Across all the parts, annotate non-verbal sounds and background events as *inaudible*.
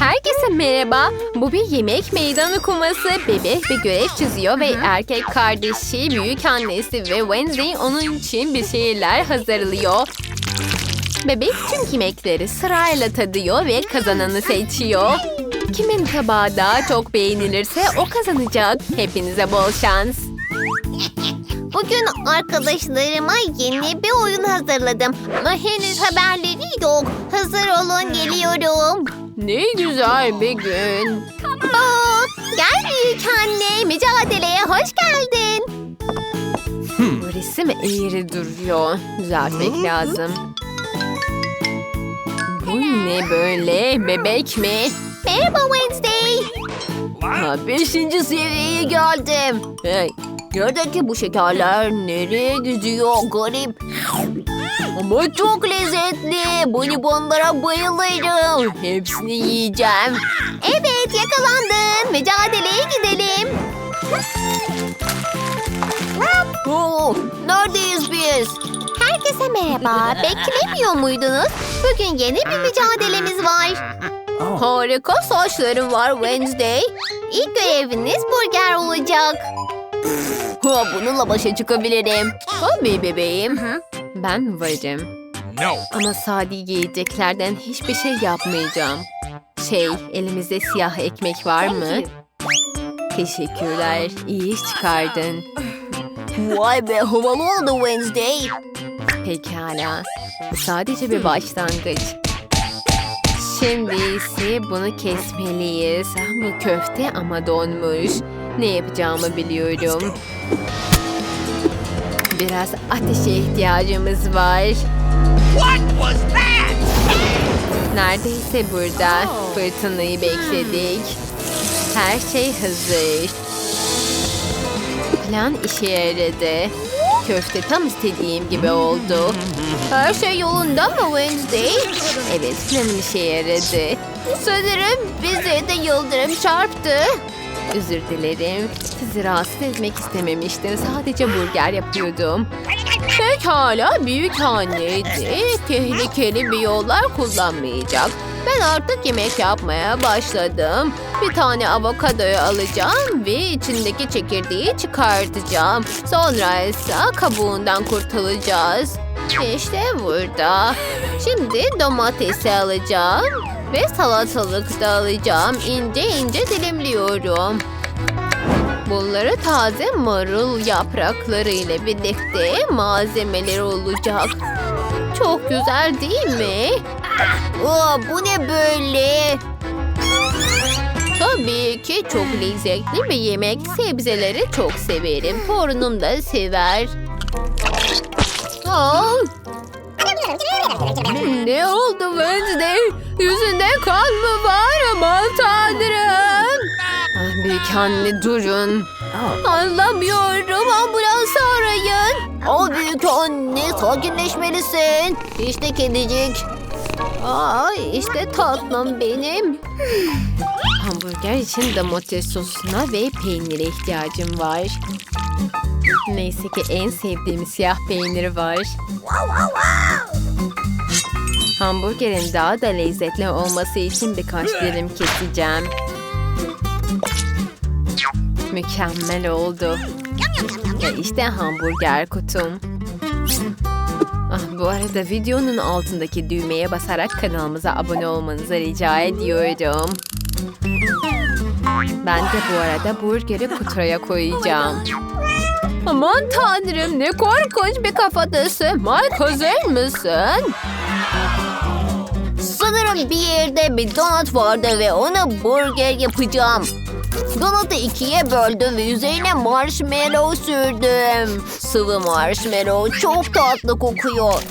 Herkese merhaba. Bu bir yemek meydan okuması. Bebek bir görev çiziyor ve erkek kardeşi, büyük annesi ve Wednesday onun için bir şeyler hazırlıyor. Bebek tüm yemekleri sırayla tadıyor ve kazananı seçiyor. Kimin tabağı daha çok beğenilirse o kazanacak. Hepinize bol şans. Bugün arkadaşlarıma yeni bir oyun hazırladım. Ama henüz haberleri yok. Hazır olun geliyorum. Ne güzel bir gün. Aa, gel büyük anne. Mücadeleye hoş geldin. Bu resim eğri duruyor. Düzeltmek lazım. Bu ne böyle? Bebek mi? Merhaba Wednesday. Ha, beşinci seviyeye geldim. Hey, Gördeki bu şekerler nereye gidiyor garip. Ama çok lezzetli. Bonibonlara bayılırım. hepsini yiyeceğim. Evet yakalandın. Mücadeleye gidelim. Oo, neredeyiz biz? Herkese merhaba. Beklemiyor muydunuz? Bugün yeni bir mücadelemiz var. Harika saçlarım var Wednesday. İlk göreviniz burger olacak. Ha, bununla başa çıkabilirim. Tabii bebeğim. Ben varım. No. Ama sade yiyeceklerden hiçbir şey yapmayacağım. Şey, elimizde siyah ekmek var mı? Teşekkürler. İyi iş çıkardın. Vay be havalı oldu Wednesday. Pekala. Bu sadece bir başlangıç. Şimdi ise bunu kesmeliyiz. Bu köfte ama donmuş. Ne yapacağımı biliyorum. Biraz ateşe ihtiyacımız var. What was that? Neredeyse burada. Fırtınayı bekledik. Her şey hazır. Plan işe yaradı. Köfte tam istediğim gibi oldu. Her şey yolunda mı Wednesday? Evet planım işe yaradı. Sanırım bize de yıldırım çarptı. Özür dilerim. Sizi rahatsız etmek istememiştim. Sadece burger yapıyordum. Pekala büyük anneydi. Tehlikeli bir yollar kullanmayacak. Ben artık yemek yapmaya başladım. Bir tane avokadoyu alacağım ve içindeki çekirdeği çıkartacağım. Sonra ise kabuğundan kurtulacağız. İşte burada. Şimdi domatesi alacağım ve salatalık da alacağım. İnce ince dilimliyorum. Bunları taze marul yaprakları ile birlikte malzemeler olacak. Çok güzel değil mi? Aa, bu ne böyle? Tabii ki çok lezzetli bir yemek. Sebzeleri çok severim. Torunum da sever. Aa! Ne oldu Wednesday? Yüzünde kan mı var? Aman tanrım. Ah, büyük anne durun. Anlamıyorum. Ambulans arayın. Al büyük anne sakinleşmelisin. İşte kedicik. Aa, işte tatlım benim. Hamburger için domates sosuna ve peynire ihtiyacım var. Neyse ki en sevdiğim siyah peynir var. Hamburgerin daha da lezzetli olması için birkaç dilim keseceğim. Mükemmel oldu. Ve işte hamburger kutum. Ah, bu arada videonun altındaki düğmeye basarak kanalımıza abone olmanızı rica ediyorum. Ben de bu arada burgeri kutuya koyacağım. Aman tanrım ne korkunç bir kafatasın. Mike hazır mısın? Sanırım bir yerde bir donut vardı ve ona burger yapacağım. Donut'u ikiye böldüm ve üzerine marshmallow sürdüm. Sıvı marshmallow çok tatlı kokuyor.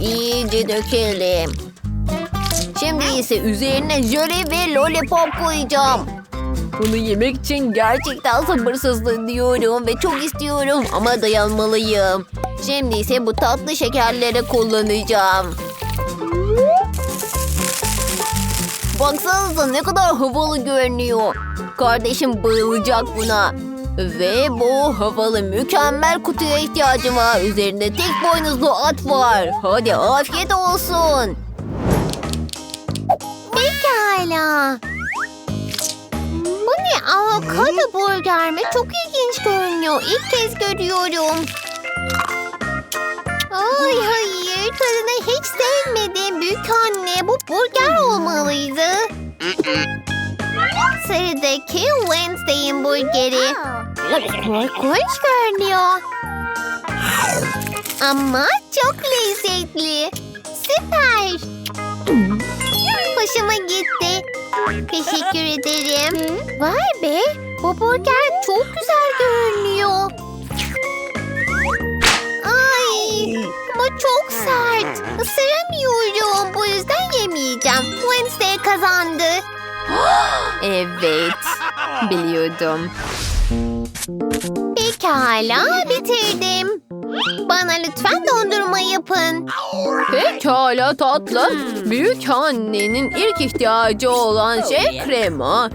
İyice dökelim. Şimdi ise üzerine jöle ve lollipop koyacağım. Bunu yemek için gerçekten sabırsızlanıyorum ve çok istiyorum ama dayanmalıyım. Şimdi ise bu tatlı şekerleri kullanacağım. Baksanıza ne kadar havalı görünüyor. Kardeşim bayılacak buna. Ve bu havalı mükemmel kutuya ihtiyacım var. Üzerinde tek boynuzlu at var. Hadi afiyet olsun. Pekala. Bu ne avokado burger mi? Çok ilginç görünüyor. İlk kez görüyorum. Ay hayır tadını hiç sevmedim. Büyük anne, bu burger olmalıydı. Sıradaki Wednesday'in burgeri. Korkunç görünüyor. Ama çok lezzetli. Süper. Hoşuma gitti. Teşekkür ederim. Vay be, bu burger çok güzel görünüyor. Çok sert. Isıramıyorum. Bu yüzden yemeyeceğim. Wednesday kazandı. *gasps* Evet, biliyordum. Pekala, bitirdim. Bana lütfen dondurma yapın. Pekala tatlı. Büyük annenin ilk ihtiyacı olan şey krema.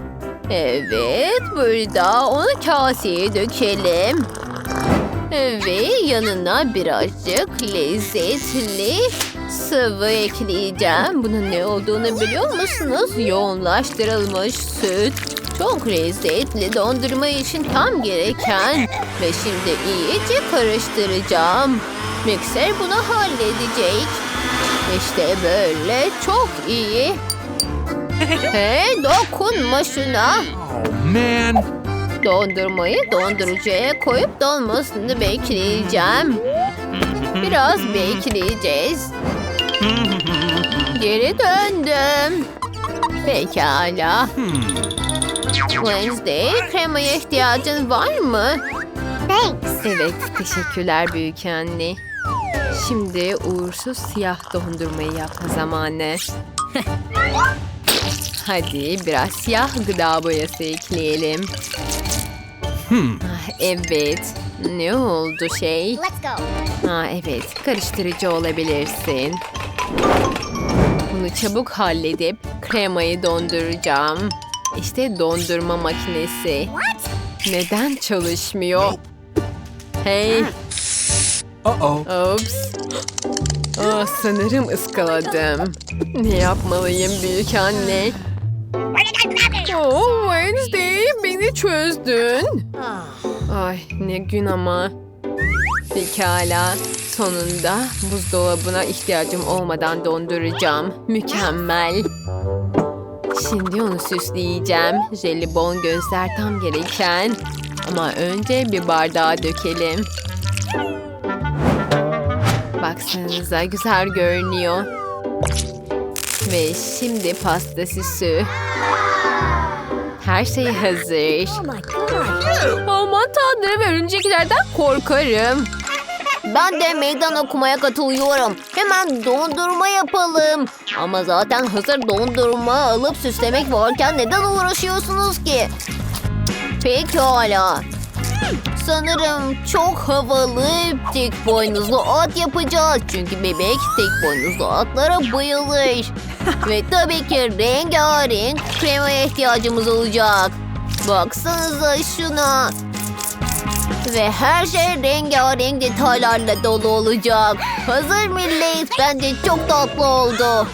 Evet, burada onu kaseye dökelim. Ve yanına birazcık lezzetli sıvı ekleyeceğim. Bunun ne olduğunu biliyor musunuz? Yoğunlaştırılmış süt. Çok lezzetli dondurma için tam gereken. Ve şimdi iyice karıştıracağım. Mikser bunu halledecek. İşte böyle çok iyi. Hey dokunma şuna. Oh, man. Dondurmayı dondurucuya koyup donmasını bekleyeceğim. Biraz bekleyeceğiz. Geri döndüm. Pekala. Wednesday, kremaya ihtiyacın var mı? Thanks. Evet, teşekkürler büyük anne. Şimdi uğursuz siyah dondurmayı yapma zamanı. *laughs* Hadi biraz siyah gıda boyası ekleyelim. Ah, evet. Ne oldu şey? Let's go. Ha evet, karıştırıcı olabilirsin. Bunu çabuk halledip kremayı donduracağım. İşte dondurma makinesi. Neden çalışmıyor? Hey, Uh-oh. Ops. Aa, sanırım ıskaladım. Ne yapmalıyım büyük anne? Oh Wednesday beni çözdün. Ay ne gün ama. Pekala. Sonunda buzdolabına ihtiyacım olmadan donduracağım. Mükemmel. Şimdi onu süsleyeceğim. Jelibon gözler tam gereken. Ama önce bir bardağa dökelim. Baksanıza güzel görünüyor. Ve şimdi pasta süsü. Her şey hazır. Aman tanrım örümceklerden korkarım. Ben de meydan okumaya katılıyorum. Hemen dondurma yapalım. Ama zaten hazır dondurma alıp süslemek varken neden uğraşıyorsunuz ki? Pekala. Sanırım çok havalı tek boynuzlu at yapacağız. Çünkü bebek tek boynuzlu atlara bayılır. *laughs* Ve tabii ki rengarenk kremaya ihtiyacımız olacak. Baksanıza şuna. Ve her şey rengarenk detaylarla dolu olacak. Hazır millet. Bence çok tatlı oldu.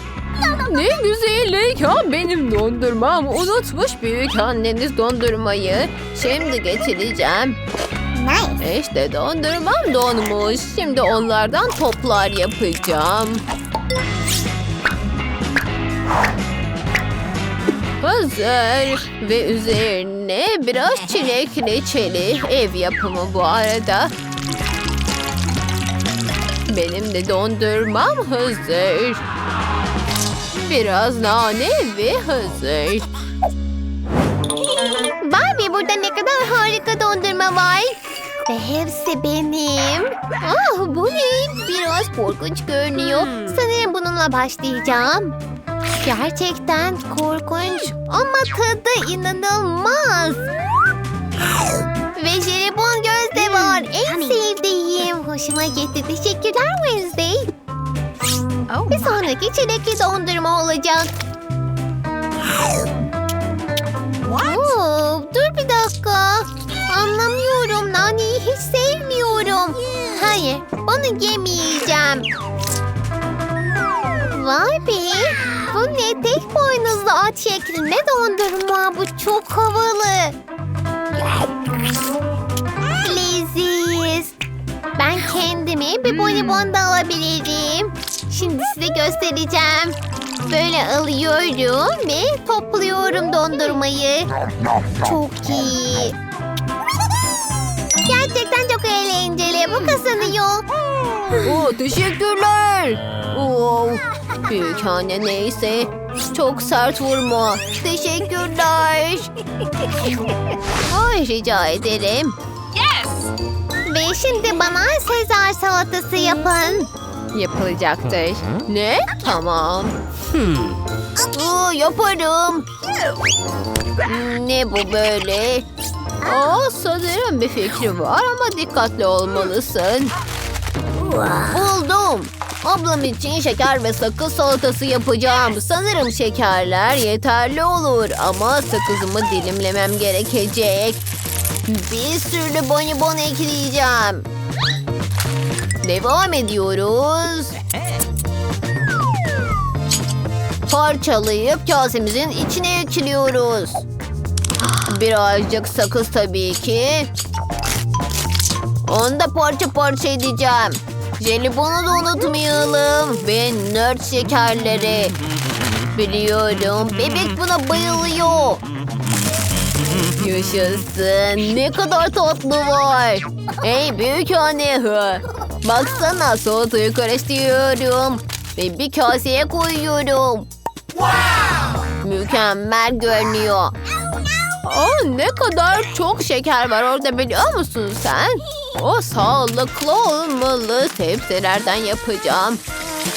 Ne güzellik ya benim dondurmam. Unutmuş büyük anneniz dondurmayı. Şimdi getireceğim. İşte dondurmam donmuş. Şimdi onlardan toplar yapacağım. Hazır. Ve üzerine biraz *laughs* çilek reçeli. Ev yapımı bu arada. Benim de dondurmam hazır. Biraz nane ve hazır. Barbie burada ne kadar harika dondurma var. Ve hepsi benim. Ah bu ne? Biraz korkunç görünüyor. Sanırım bununla başlayacağım. Gerçekten korkunç ama tadı inanılmaz. Ve jelibon göz de var. En sevdiğim. Hoşuma gitti. Teşekkürler Wednesday. Bir sonraki çilekli dondurma olacak. Oo, dur bir dakika. Anlamıyorum. Naneyi hiç sevmiyorum. Hayır, bunu yemeyeceğim. Vay be. Bu ne tek boy Boynuzlu at şeklinde dondurma. Bu çok havalı. Leziz. Ben kendime bir bonibon da alabilirim. Şimdi size göstereceğim. Böyle alıyorum ve topluyorum dondurmayı. Çok iyi. Gerçekten çok eğlenceli. Bu kazanıyor. Oo, teşekkürler. Oo, büyük anne neyse. Çok sert vurma. Teşekkürler. Ay rica ederim. Ve şimdi bana Sezar salatası yapın. Yapılacaktır. Ne? Tamam. Oo, yaparım. Ne bu böyle? Aa, sanırım bir fikri var ama dikkatli olmalısın. Buldum. Ablam için şeker ve sakız salatası yapacağım. Sanırım şekerler yeterli olur ama sakızımı dilimlemem gerekecek. Bir sürü bonibon ekleyeceğim. Devam ediyoruz. Parçalayıp kasemizin içine ekliyoruz. Birazcık sakız tabii ki. Onu da parça parça edeceğim. Jelibonu da unutmayalım. Ve nerd şekerleri. Biliyorum bebek buna bayılıyor. Yaşasın. Ne kadar tatlı var. Hey büyük anne. Baksana salatayı karıştırıyorum. Ve bir kaseye koyuyorum. Mükemmel görünüyor. Aa, ne kadar çok şeker var orada biliyor musun sen? O sağlıklı olmalı. Tepsilerden yapacağım.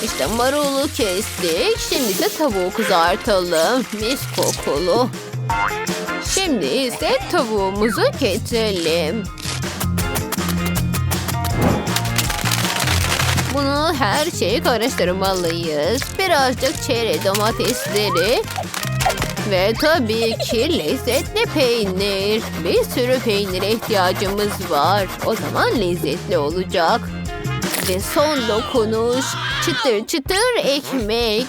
İşte marulu kestik. Şimdi de tavuğu kızartalım. Mis kokulu. Şimdi ise tavuğumuzu getirelim. Bunu her şeyi karıştırmalıyız. Birazcık çeri domatesleri ve tabii ki lezzetli peynir. Bir sürü peynire ihtiyacımız var. O zaman lezzetli olacak. Ve son dokunuş çıtır çıtır ekmek.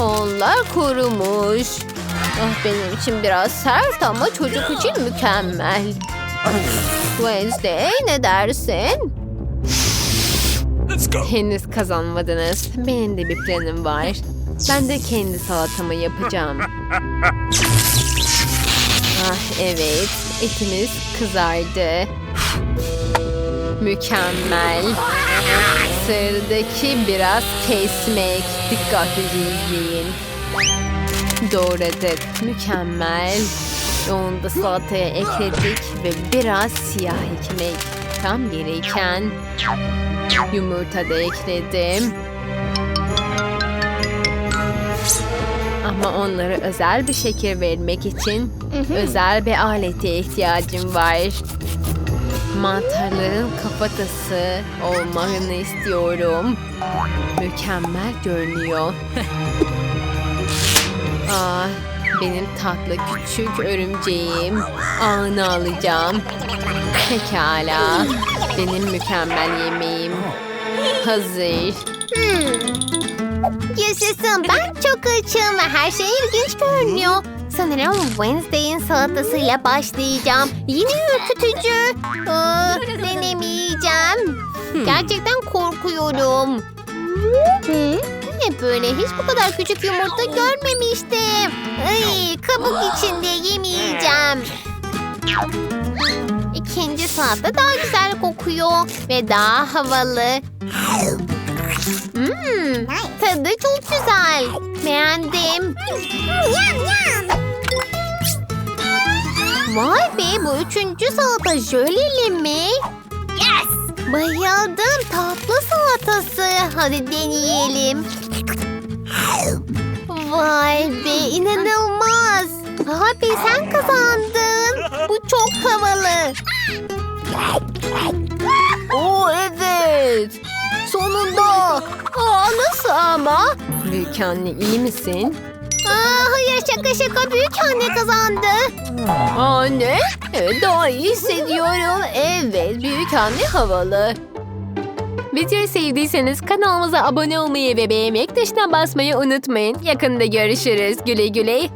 Onlar kurumuş. Ah benim için biraz sert ama çocuk için mükemmel. Wednesday ne dersin? Henüz kazanmadınız. Benim de bir planım var. Ben de kendi salatamı yapacağım. Ah evet, etimiz kızardı. Mükemmel. Sıradaki biraz kesmek. Dikkatlice izleyin. Doğradık. Mükemmel. Onu da salataya ekledik ve biraz siyah ekmek. Tam gereken. Yumurta da ekledim. Ama onlara özel bir şeker vermek için özel bir alete ihtiyacım var. Mantarların kafatası olmasını istiyorum. Mükemmel görünüyor. *laughs* ah, benim tatlı küçük örümceğim. Ağını alacağım. Pekala. Benim mükemmel yemeğim hazır. Yaşasın ben çok açım ve her şey ilginç görünüyor. Sanırım Wednesday'in salatasıyla başlayacağım. Yine ürkütücü. Aa, denemeyeceğim. Gerçekten korkuyorum. Hı? Ne böyle hiç bu kadar küçük yumurta görmemiştim. Ay, kabuk içinde yemeyeceğim. İkinci salata daha güzel kokuyor ve daha havalı. Hmm, tadı çok güzel. Beğendim. Vay be bu üçüncü salata jöleli mi? Yes. Bayıldım tatlı salatası. Hadi deneyelim. Vay be inanılmaz. Abi sen kazandın. Bu çok havalı. Aa nasıl ama? Büyük anne iyi misin? Aa, hayır şaka şaka büyük anne kazandı. Anne. Evet, daha iyi hissediyorum. Evet büyük anne havalı. Videoyu sevdiyseniz kanalımıza abone olmayı ve beğenmek tuşuna basmayı unutmayın. Yakında görüşürüz. Güle güle.